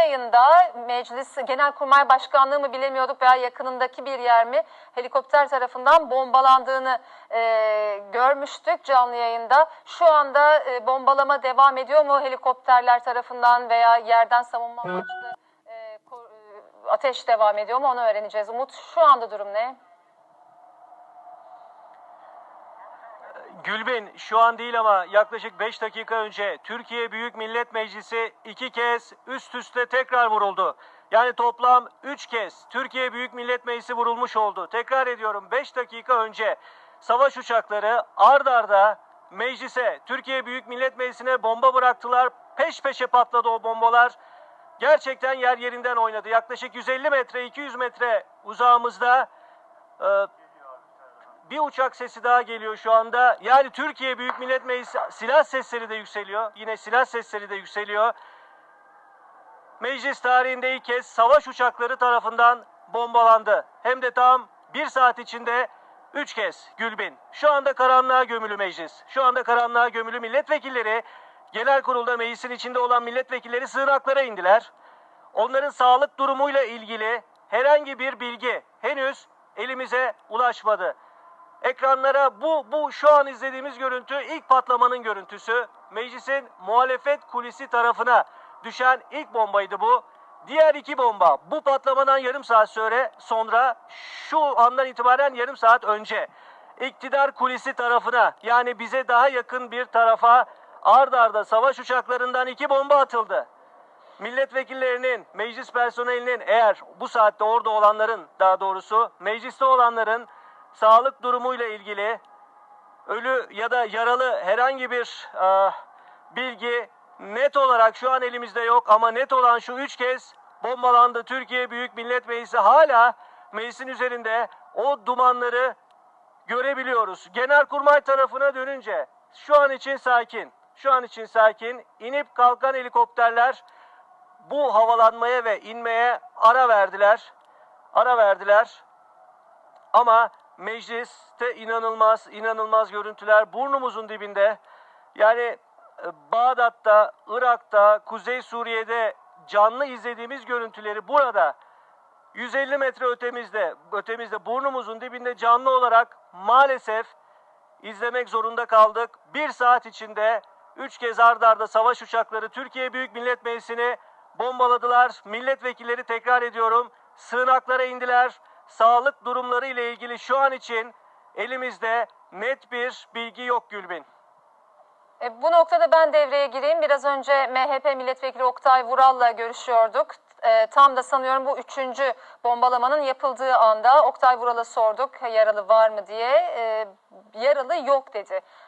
yayında meclis genelkurmay başkanlığı mı bilemiyorduk veya yakınındaki bir yer mi helikopter tarafından bombalandığını e, görmüştük canlı yayında. Şu anda e, bombalama devam ediyor mu helikopterler tarafından veya yerden savunma amaçlı e, e, ateş devam ediyor mu onu öğreneceğiz. Umut şu anda durum ne? Gülbin şu an değil ama yaklaşık 5 dakika önce Türkiye Büyük Millet Meclisi iki kez üst üste tekrar vuruldu. Yani toplam 3 kez Türkiye Büyük Millet Meclisi vurulmuş oldu. Tekrar ediyorum 5 dakika önce savaş uçakları ard arda meclise, Türkiye Büyük Millet Meclisi'ne bomba bıraktılar. Peş peşe patladı o bombalar. Gerçekten yer yerinden oynadı. Yaklaşık 150 metre, 200 metre uzağımızda e, bir uçak sesi daha geliyor şu anda. Yani Türkiye Büyük Millet Meclisi silah sesleri de yükseliyor. Yine silah sesleri de yükseliyor. Meclis tarihinde ilk kez savaş uçakları tarafından bombalandı. Hem de tam bir saat içinde üç kez Gülbin. Şu anda karanlığa gömülü meclis. Şu anda karanlığa gömülü milletvekilleri genel kurulda meclisin içinde olan milletvekilleri sığınaklara indiler. Onların sağlık durumuyla ilgili herhangi bir bilgi henüz elimize ulaşmadı. Ekranlara bu bu şu an izlediğimiz görüntü ilk patlamanın görüntüsü. Meclisin muhalefet kulisi tarafına düşen ilk bombaydı bu. Diğer iki bomba bu patlamadan yarım saat sonra sonra şu andan itibaren yarım saat önce iktidar kulisi tarafına yani bize daha yakın bir tarafa ard arda savaş uçaklarından iki bomba atıldı milletvekillerinin, meclis personelinin eğer bu saatte orada olanların daha doğrusu mecliste olanların sağlık durumuyla ilgili ölü ya da yaralı herhangi bir ah, bilgi net olarak şu an elimizde yok ama net olan şu üç kez bombalandı. Türkiye Büyük Millet Meclisi hala meclisin üzerinde o dumanları görebiliyoruz. Genelkurmay tarafına dönünce şu an için sakin. Şu an için sakin. İnip kalkan helikopterler bu havalanmaya ve inmeye ara verdiler. Ara verdiler. Ama mecliste inanılmaz, inanılmaz görüntüler burnumuzun dibinde. Yani e, Bağdat'ta, Irak'ta, Kuzey Suriye'de canlı izlediğimiz görüntüleri burada 150 metre ötemizde, ötemizde burnumuzun dibinde canlı olarak maalesef izlemek zorunda kaldık. Bir saat içinde üç kez ardarda arda savaş uçakları Türkiye Büyük Millet Meclisi'ni bombaladılar. Milletvekilleri tekrar ediyorum sığınaklara indiler. Sağlık durumları ile ilgili şu an için elimizde net bir bilgi yok Gülbin. E, bu noktada ben devreye gireyim. Biraz önce MHP milletvekili Oktay Vural'la görüşüyorduk. E, tam da sanıyorum bu üçüncü bombalamanın yapıldığı anda Oktay Vural'a sorduk yaralı var mı diye. E, yaralı yok dedi.